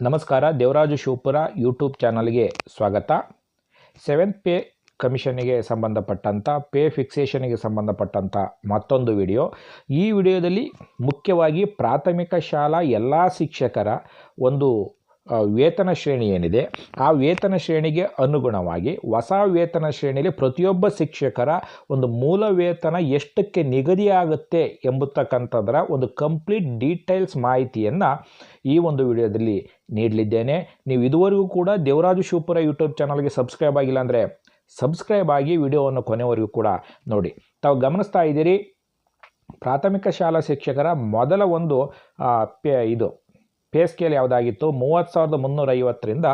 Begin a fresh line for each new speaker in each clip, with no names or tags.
ನಮಸ್ಕಾರ, ದೇವರಾಜು ಶಿವಪುರ ಯೂಟ್ಯೂಬ್ ಚಾನಲ್ಗೆ ಸ್ವಾಗತ. ಸೆವೆಂತ್ ಪೇ ಕಮಿಷನ್ನಿಗೆ ಸಂಬಂಧಪಟ್ಟಂಥ ಪೇ ಫಿಕ್ಸೇಷನ್ಗೆ ಸಂಬಂಧಪಟ್ಟಂಥ ಮತ್ತೊಂದು ವಿಡಿಯೋ ಈ ವಿಡಿಯೋದಲ್ಲಿ ಮುಖ್ಯವಾಗಿ ಪ್ರಾಥಮಿಕ ಶಾಲಾ ಎಲ್ಲ ಶಿಕ್ಷಕರ ಒಂದು ವೇತನ ಶ್ರೇಣಿ ಏನಿದೆ, ಆ ವೇತನ ಶ್ರೇಣಿಗೆ ಅನುಗುಣವಾಗಿ ಹೊಸ ವೇತನ ಶ್ರೇಣಿಯಲ್ಲಿ ಪ್ರತಿಯೊಬ್ಬ ಶಿಕ್ಷಕರ ಒಂದು ಮೂಲ ವೇತನ ಎಷ್ಟಕ್ಕೆ ನಿಗದಿಯಾಗುತ್ತೆ ಎಂಬತಕ್ಕಂಥದ್ರ ಒಂದು ಕಂಪ್ಲೀಟ್ ಡೀಟೇಲ್ಸ್ ಮಾಹಿತಿಯನ್ನು ಈ ಒಂದು ವಿಡಿಯೋದಲ್ಲಿ ನೀಡಲಿದ್ದೇನೆ. ನೀವು ಇದುವರೆಗೂ ಕೂಡ ದೇವರಾಜು ಶಿವಪುರ ಯೂಟ್ಯೂಬ್ ಚಾನಲ್ಗೆ ಸಬ್ಸ್ಕ್ರೈಬ್ ಆಗಿಲ್ಲ ಅಂದರೆ ಸಬ್ಸ್ಕ್ರೈಬ್ ಆಗಿ ವಿಡಿಯೋವನ್ನು ಕೊನೆವರೆಗೂ ಕೂಡ ನೋಡಿ. ತಾವು ಗಮನಿಸ್ತಾ ಇದ್ದೀರಿ, ಪ್ರಾಥಮಿಕ ಶಾಲಾ ಶಿಕ್ಷಕರ ಮೊದಲ ಒಂದು ಇದು ಪೇ ಸ್ಕೇಲ್ ಯಾವುದಾಗಿತ್ತು? ಮೂವತ್ತು ಸಾವಿರದ ಮುನ್ನೂರ ಐವತ್ತರಿಂದ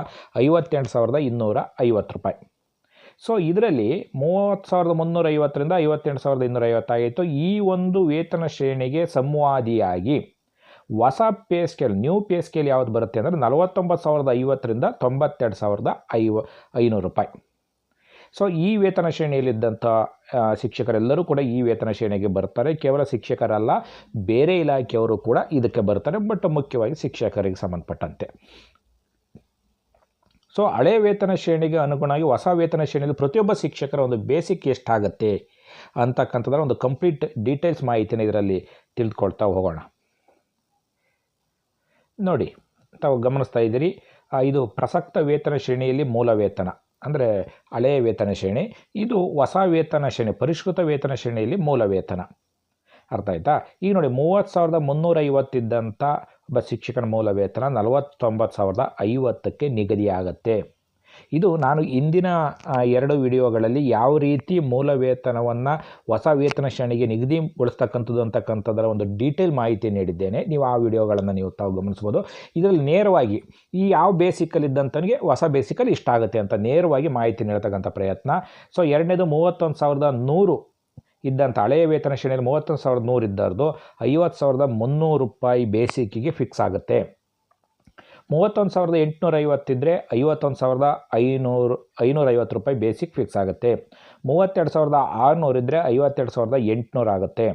ಐವತ್ತೆಂಟು ಸಾವಿರದ ಇನ್ನೂರ ಐವತ್ತು ರೂಪಾಯಿ. ಸೊ ಇದರಲ್ಲಿ ಮೂವತ್ತು ಸಾವಿರದ ಮುನ್ನೂರ ಐವತ್ತರಿಂದ ಐವತ್ತೆಂಟು ಸಾವಿರದ ಇನ್ನೂರ ಐವತ್ತಾಗಿತ್ತು ಈ ಒಂದು ವೇತನ ಶ್ರೇಣಿಗೆ ಸಂವಾದಿಯಾಗಿ ಹೊಸ pay scale new pay scale ಯಾವುದು ಬರುತ್ತೆ ಅಂದರೆ ನಲವತ್ತೊಂಬತ್ತು ಸಾವಿರದ ಐವತ್ತರಿಂದ ತೊಂಬತ್ತೆರಡು ಸಾವಿರದ ಐವ, ಐನೂರು ರೂಪಾಯಿ. ಸೊ ಈ ವೇತನ ಶ್ರೇಣಿಯಲ್ಲಿದ್ದಂಥ ಶಿಕ್ಷಕರೆಲ್ಲರೂ ಕೂಡ ಈ ವೇತನ ಶ್ರೇಣಿಗೆ ಬರ್ತಾರೆ. ಕೇವಲ ಶಿಕ್ಷಕರಲ್ಲ, ಬೇರೆ ಇಲಾಖೆಯವರು ಕೂಡ ಇದಕ್ಕೆ ಬರ್ತಾರೆ. ಬಟ್ ಮುಖ್ಯವಾಗಿ ಶಿಕ್ಷಕರಿಗೆ ಸಂಬಂಧಪಟ್ಟಂತೆ. ಸೊ ಹಳೆ ವೇತನ ಶ್ರೇಣಿಗೆ ಅನುಗುಣವಾಗಿ ಹೊಸ ವೇತನ ಶ್ರೇಣಿಯಲ್ಲಿ ಪ್ರತಿಯೊಬ್ಬ ಶಿಕ್ಷಕರ ಒಂದು ಬೇಸಿಕ್ ಎಷ್ಟಾಗತ್ತೆ ಅಂತಕ್ಕಂಥದ್ರ ಒಂದು ಕಂಪ್ಲೀಟ್ ಡೀಟೇಲ್ಸ್ ಮಾಹಿತಿನ ಇದರಲ್ಲಿ ತಿಳಿದುಕೊಳ್ತಾ ಹೋಗೋಣ. ನೋಡಿ, ತಾವು ಗಮನಿಸ್ತಾ ಇದ್ದೀರಿ ಇದು ಪ್ರಸಕ್ತ ವೇತನ ಶ್ರೇಣಿಯಲ್ಲಿ ಮೂಲ ವೇತನ. ಅಂದರೆ ಹಳೆಯ ವೇತನ ಶ್ರೇಣಿ, ಇದು ಹೊಸ ವೇತನ ಶ್ರೇಣಿ, ಪರಿಷ್ಕೃತ ವೇತನ ಶ್ರೇಣಿಯಲ್ಲಿ ಮೂಲ ವೇತನ. ಅರ್ಥ ಆಯ್ತಾ? ಈಗ ನೋಡಿ, ಮೂವತ್ತು ಸಾವಿರದ ಮುನ್ನೂರೈವತ್ತಿದ್ದಂಥ ಒಬ್ಬ ಶಿಕ್ಷಕನ ಮೂಲ ವೇತನ ನಲವತ್ತೊಂಬತ್ತು ಸಾವಿರದ ಐವತ್ತಕ್ಕೆ ನಿಗದಿಯಾಗತ್ತೆ. ಇದು ನಾನು ಇಂದಿನ ಎರಡು ವಿಡಿಯೋಗಳಲ್ಲಿ ಯಾವ ರೀತಿ ಮೂಲ ವೇತನವನ್ನು ಹೊಸ ವೇತನ ಶ್ರೇಣಿಗೆ ನಿಗದಿಗೊಳಿಸ್ತಕ್ಕಂಥದ್ದು ಅಂತಕ್ಕಂಥದ್ದರ ಒಂದು ಡೀಟೇಲ್ ಮಾಹಿತಿ ನೀಡಿದ್ದೇನೆ. ನೀವು ಆ ವಿಡಿಯೋಗಳನ್ನು ನೀವು ತಾವು ಗಮನಿಸ್ಬೋದು ಇದರಲ್ಲಿ ನೇರವಾಗಿ ಈ ಯಾವ ಬೇಸಿಕಲ್ಲಿದ್ದಂಥನಿಗೆ ಹೊಸ ಬೇಸಿಕಲ್ಲಿ ಇಷ್ಟ ಆಗುತ್ತೆ ಅಂತ ನೇರವಾಗಿ ಮಾಹಿತಿ ನೀಡತಕ್ಕಂಥ ಪ್ರಯತ್ನ. ಸೊ, ಎರಡನೇದು ಮೂವತ್ತೊಂದು ಸಾವಿರದ ನೂರು ಇದ್ದಂಥ ಹಳೆಯ ವೇತನ ಶ್ರೇಣಿಯಲ್ಲಿ ಮೂವತ್ತೊಂದು ಸಾವಿರದ ನೂರು ಇದ್ದವ್ರದ್ದು ಐವತ್ತು ಸಾವಿರದ ಮುನ್ನೂರು ರೂಪಾಯಿ ಬೇಸಿಕ್ಕಿಗೆ ಫಿಕ್ಸ್ ಆಗುತ್ತೆ. ಮೂವತ್ತೊಂದು ಸಾವಿರದ ಎಂಟುನೂರ ಐವತ್ತಿದ್ದರೆ ಐವತ್ತೊಂದು ಸಾವಿರದ ಐನೂರು ಐನೂರ ಐವತ್ತು ರೂಪಾಯಿ ಬೇಸಿಕ್ ಫಿಕ್ಸ್ ಆಗುತ್ತೆ. ಮೂವತ್ತೆರಡು ಸಾವಿರದ ಆರುನೂರು ಇದ್ದರೆ ಐವತ್ತೆರಡು ಸಾವಿರದ ಎಂಟುನೂರು ಆಗುತ್ತೆ.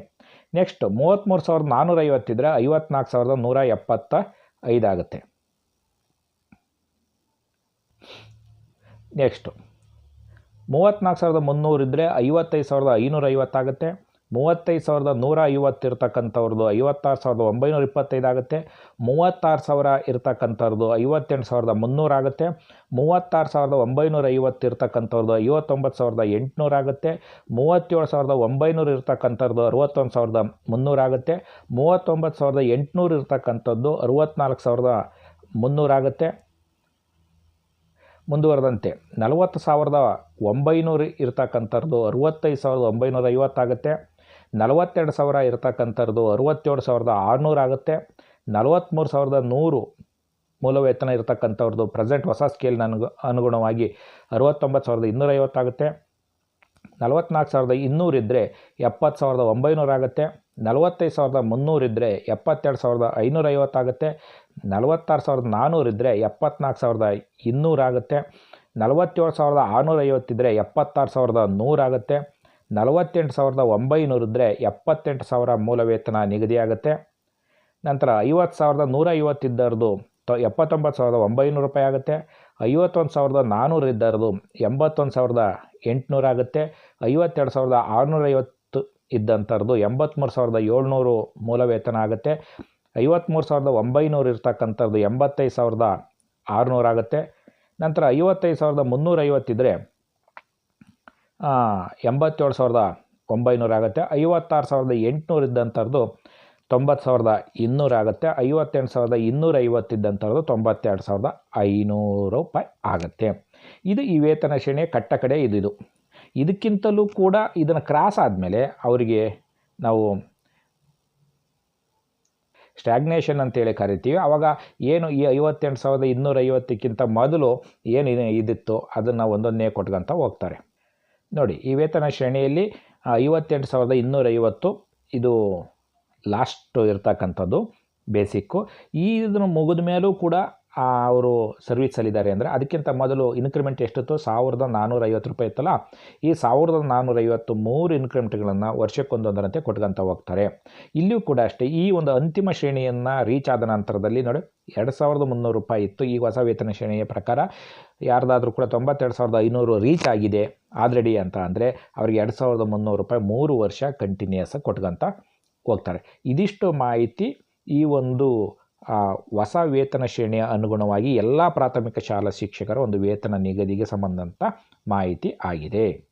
ನೆಕ್ಸ್ಟ್ ಮೂವತ್ತ್ಮೂರು ಸಾವಿರದ ನಾನ್ನೂರ ಐವತ್ತಿದ್ದರೆ ಐವತ್ನಾಲ್ಕು ಸಾವಿರದ ನೂರ ಎಪ್ಪತ್ತ ಐದಾಗುತ್ತೆ ನೆಕ್ಸ್ಟು ಮೂವತ್ತ್ನಾಲ್ಕು ಸಾವಿರದ ಮುನ್ನೂರು ಇದ್ದರೆ ಐವತ್ತೈದು ಸಾವಿರದ ಐನೂರ ಐವತ್ತಾಗುತ್ತೆ ಮೂವತ್ತೈದು ಸಾವಿರದ ನೂರ ಐವತ್ತು ಇರ್ತಕ್ಕಂಥವ್ರದ್ದು ಐವತ್ತಾರು ಸಾವಿರದ ಒಂಬೈನೂರ ಇಪ್ಪತ್ತೈದು ಆಗುತ್ತೆ. ಮೂವತ್ತಾರು ಸಾವಿರ ಇರ್ತಕ್ಕಂಥವ್ರದ್ದು ಐವತ್ತೆಂಟು ಸಾವಿರದ ಮುನ್ನೂರು ಆಗುತ್ತೆ. ಮೂವತ್ತಾರು ಸಾವಿರದ ಒಂಬೈನೂರ ಐವತ್ತು ಇರ್ತಕ್ಕಂಥವ್ರದ್ದು ಐವತ್ತೊಂಬತ್ತು ಸಾವಿರದ ಎಂಟುನೂರು ಆಗುತ್ತೆ. ಮೂವತ್ತೇಳು ಸಾವಿರದ ಒಂಬೈನೂರು ಇರ್ತಕ್ಕಂಥದ್ದು ಅರುವತ್ತೊಂದು ಸಾವಿರದ ಮುನ್ನೂರು ಆಗುತ್ತೆ. ಮೂವತ್ತೊಂಬತ್ತು ಸಾವಿರದ ಎಂಟುನೂರು ಇರ್ತಕ್ಕಂಥದ್ದು ಅರುವತ್ತ್ನಾಲ್ಕು ಸಾವಿರದ ಮುನ್ನೂರಾಗುತ್ತೆ ಮುಂದುವರೆದಂತೆ, ನಲವತ್ತು ಸಾವಿರದ ಒಂಬೈನೂರು ಇರ್ತಕ್ಕಂಥದ್ದು ಅರುವತ್ತೈದು ಸಾವಿರದ ಒಂಬೈನೂರ ಐವತ್ತಾಗುತ್ತೆ ನಲವತ್ತೆರಡು ಸಾವಿರ ಇರತಕ್ಕಂಥದ್ದು ಅರುವತ್ತೇಳು ಸಾವಿರದ ಆರುನೂರು ಆಗುತ್ತೆ. ನಲವತ್ತ್ಮೂರು ಸಾವಿರದ ನೂರು ಮೂಲ ವೇತನ ಇರತಕ್ಕಂಥವ್ರದ್ದು ಪ್ರೆಸೆಂಟ್ ಹೊಸ ಸ್ಕೇಲ್ನ ಅನುಗು, ಅನುಗುಣವಾಗಿ ಅರುವತ್ತೊಂಬತ್ತು ಸಾವಿರದ ಇನ್ನೂರೈವತ್ತಾಗುತ್ತೆ ನಲವತ್ತ್ನಾಲ್ಕು ಸಾವಿರದ ಇನ್ನೂರಿದ್ದರೆ ಎಪ್ಪತ್ತು ಸಾವಿರದ ಒಂಬೈನೂರು ಆಗುತ್ತೆ. ನಲವತ್ತೈದು ಸಾವಿರದ ಮುನ್ನೂರಿದ್ದರೆ ಎಪ್ಪತ್ತೆರಡು ಸಾವಿರದ ಐನೂರೈವತ್ತಾಗುತ್ತೆ ನಲವತ್ತಾರು ಸಾವಿರದ ನಾನ್ನೂರಿದ್ದರೆ ಎಪ್ಪತ್ನಾಲ್ಕು ಸಾವಿರದ ಇನ್ನೂರಾಗುತ್ತೆ ನಲವತ್ತೇಳು ಸಾವಿರದ ಆರುನೂರೈವತ್ತಿದ್ದರೆ ಎಪ್ಪತ್ತಾರು ಸಾವಿರದ ನೂರಾಗುತ್ತೆ ನಲವತ್ತೆಂಟು ಸಾವಿರದ ಒಂಬೈನೂರಿದ್ದರೆ ಎಪ್ಪತ್ತೆಂಟು ಸಾವಿರ ಮೂಲ ವೇತನ ನಿಗದಿಯಾಗುತ್ತೆ. ನಂತರ ಐವತ್ತು ಸಾವಿರದ ನೂರ ಐವತ್ತಿದ್ದರದು ತೊ ಎಪ್ಪತ್ತೊಂಬತ್ತು ಸಾವಿರದ ಒಂಬೈನೂರು ರೂಪಾಯಿ ಆಗುತ್ತೆ. ಐವತ್ತೊಂದು ಸಾವಿರದ ನಾನ್ನೂರು ಇದ್ದರದು ಎಂಬತ್ತೊಂದು ಸಾವಿರದ ಎಂಟುನೂರು ಆಗುತ್ತೆ. ಐವತ್ತೆರಡು ಸಾವಿರದ ಆರುನೂರ ಐವತ್ತು ಇದ್ದಂಥದ್ದು ಎಂಬತ್ತ್ಮೂರು ಸಾವಿರದ ಏಳ್ನೂರು ಮೂಲ ವೇತನ ಆಗುತ್ತೆ. ಐವತ್ತ್ಮೂರು ಸಾವಿರದ ಒಂಬೈನೂರು ಇರ್ತಕ್ಕಂಥದ್ದು ಎಂಬತ್ತೈದು ಸಾವಿರದ ಆರುನೂರು ಆಗುತ್ತೆ. ನಂತರ ಐವತ್ತೈದು ಸಾವಿರದ ಮುನ್ನೂರ ಐವತ್ತಿದ್ದರೆ ಎಂಬತ್ತೇಳು ಸಾವಿರದ ಒಂಬೈನೂರು ಆಗುತ್ತೆ. ಐವತ್ತಾರು ಸಾವಿರದ ಎಂಟುನೂರು ಇದ್ದಂಥದ್ದು ತೊಂಬತ್ತು ಸಾವಿರದ ಇನ್ನೂರು ಆಗುತ್ತೆ. ಐವತ್ತೆಂಟು ಸಾವಿರದ ಇನ್ನೂರೈವತ್ತು ಐವತ್ತಿದ್ದಂಥದ್ದು ತೊಂಬತ್ತೆರಡು ಸಾವಿರದ ಐನೂರು ರೂಪಾಯಿ ಆಗುತ್ತೆ. ಇದು ಈ ವೇತನ ಶ್ರೇಣಿಯ ಕಟ್ಟ ಕಡೆ ಇದಿದು ಇದಕ್ಕಿಂತಲೂ ಕೂಡ ಇದನ್ನು ಕ್ರಾಸ್ ಆದಮೇಲೆ ಅವರಿಗೆ ನಾವು ಸ್ಟ್ಯಾಗ್ನೇಷನ್ ಅಂತೇಳಿ ಕರಿತೀವಿ. ಆವಾಗ ಏನು ಈ ಐವತ್ತೆಂಟು ಸಾವಿರದ ಇನ್ನೂರೈವತ್ತಕ್ಕಿಂತ ಮೊದಲು ಏನು ಇದು- ಇದಿತ್ತು, ಅದನ್ನು ಒಂದೊಂದೇ ಕೊಟ್ಕೊಂತ ಹೋಗ್ತಾರೆ. ನೋಡಿ, ಈ ವೇತನ ಶ್ರೇಣಿಯಲ್ಲಿ ಐವತ್ತೆಂಟು ಸಾವಿರದ ಇನ್ನೂರೈವತ್ತು, ಇದು ಲಾಸ್ಟು ಇರ್ತಕ್ಕಂಥದ್ದು ಬೇಸಿಕ್ಕು ಈ ಇದನ್ನು ಮುಗಿದ ಮೇಲೂ ಕೂಡ ಅವರು ಸರ್ವಿಸಲ್ಲಿದ್ದಾರೆ ಅಂದರೆ ಅದಕ್ಕಿಂತ ಮೊದಲು ಇನ್ಕ್ರಿಮೆಂಟ್ ಎಷ್ಟಿತ್ತು ಸಾವಿರದ ನಾನ್ನೂರ ಐವತ್ತು ರೂಪಾಯಿ ಇತ್ತಲ್ಲ, ಈ ಸಾವಿರದ ನಾನ್ನೂರೈವತ್ತು ಮೂರು ಇನ್ಕ್ರಿಮೆಂಟ್ಗಳನ್ನು ವರ್ಷಕ್ಕೊಂದೊಂದರಂತೆ ಕೊಟ್ಕೊಂತ ಹೋಗ್ತಾರೆ. ಇಲ್ಲಿಯೂ ಕೂಡ ಅಷ್ಟೇ, ಈ ಒಂದು ಅಂತಿಮ ಶ್ರೇಣಿಯನ್ನು ರೀಚ್ ಆದ ನಂತರದಲ್ಲಿ ನೋಡಿ, ಎರಡು ಸಾವಿರದ ಮುನ್ನೂರು ರೂಪಾಯಿ ಇತ್ತು ಈ ಹೊಸ ವೇತನ ಶ್ರೇಣಿಯ ಪ್ರಕಾರ. ಯಾರ್ದಾದ್ರೂ ಕೂಡ ತೊಂಬತ್ತೆರಡು ಸಾವಿರದ ಐನೂರು ರೀಚ್ ಆಗಿದೆ ಆಲ್ರೆಡಿ ಅಂತ ಅಂದರೆ ಅವ್ರಿಗೆ ಎರಡು ಸಾವಿರದ ಮುನ್ನೂರು ರೂಪಾಯಿ ಮೂರು ವರ್ಷ ಕಂಟಿನ್ಯೂಸ್ ಕೊಟ್ಕೊಂತ ಹೋಗ್ತಾರೆ. ಇದಿಷ್ಟು ಮಾಹಿತಿ ಈ ಒಂದು ಹೊಸ ವೇತನ ಶ್ರೇಣಿಯ ಅನುಗುಣವಾಗಿ ಎಲ್ಲ ಪ್ರಾಥಮಿಕ ಶಾಲಾ ಶಿಕ್ಷಕರ ಒಂದು ವೇತನ ನಿಗದಿಗೆ ಸಂಬಂಧಂತ ಮಾಹಿತಿ ಆಗಿದೆ.